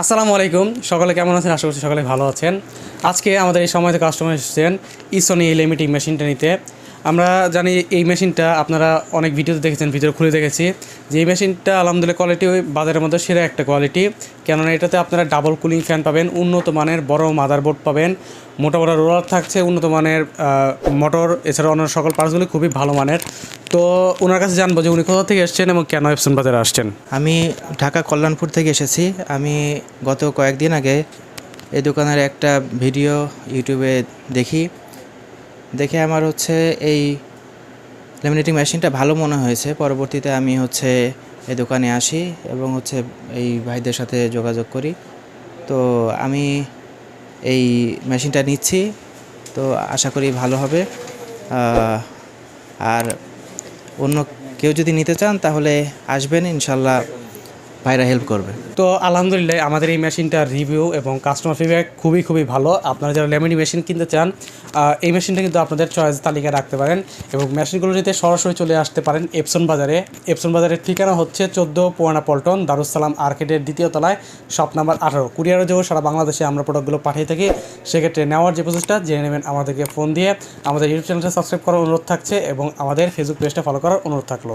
আসসালামু আলাইকুম। সকলে কেমন আছেন? আশা করছি সকলে ভালো আছেন। আজকে আমাদের এই সময়তে কাস্টমার এসেছেন ইসনি লিমিটিং মেশিনটা নিতে। আমরা জানি এই মেশিনটা আপনারা অনেক ভিডিওতে দেখেছেন, ভিডিও খুলে দেখেছি। যে এই মেশিনটা আলহামদুলিল্লাহ কোয়ালিটি বাজারের মধ্যে সেরা একটা কোয়ালিটি কেননা এটাতে আপনারা ডাবল কুলিং ফ্যান পাবেন, উন্নত মানের বড় মাদারবোর্ড পাবেন। মোটা মোটা রোলার থাকছে, উন্নত মানের মোটর এছাড়া অন্য সকল পার্টসগুলি খুবই ভালো মানের। তো ওনার কাছে জানব যে উনি কোথা থেকে এসেছেন এবং কেন এফসন বাজারে আসছেন। আমি ঢাকা কল্যাণপুর থেকে এসেছি। আমি গত কয়েকদিন আগে এই দোকানের একটা ভিডিও ইউটিউবে দেখি। দেখে আমার হচ্ছে এই লেমিনেটিং মেশিনটা ভালো মনে হয়েছে। পরবর্তীতে আমি হচ্ছে এই দোকানে আসি এবং হচ্ছে এই ভাইদের সাথে যোগাযোগ করি। তো আমি এই মেশিনটা নিচ্ছি। তো আশা করি ভালো হবে। আর অন্য কেউ যদি নিতে চান তাহলে আসবেন। ইনশাল্লাহ ভাইরা হেল্প করবে। তো আলহামদুলিল্লাহ আমাদের এই মেশিনটার রিভিউ এবং কাস্টমার ফিডব্যাক খুবই খুবই ভালো। আপনারা যারা লেমিনি মেশিন কিনতে চান এই মেশিনটা কিন্তু আপনাদের চয়েস তালিকায় রাখতে পারেন এবং মেশিনগুলো নিতে সরাসরি চলে আসতে পারেন এপসন বাজারে। এপসন বাজারের ঠিকানা হচ্ছে চোদ্দ পুরানা পল্টন দারুসালাম আর্কেটের দ্বিতীয় তলায় শপ নাম্বার আঠারো। কুরিয়ারও যেও সারা বাংলাদেশে আমরা প্রোডাক্টগুলো পাঠিয়ে থাকি, সেক্ষেত্রে নেওয়ার যে প্রসেসটা জেনে নেবেন আমাদেরকে ফোন দিয়ে। আমাদের ইউটিউব চ্যানেলটা সাবস্ক্রাইব করার অনুরোধ থাকছে এবং আমাদের ফেসবুক পেজটা ফলো করার অনুরোধ থাকল।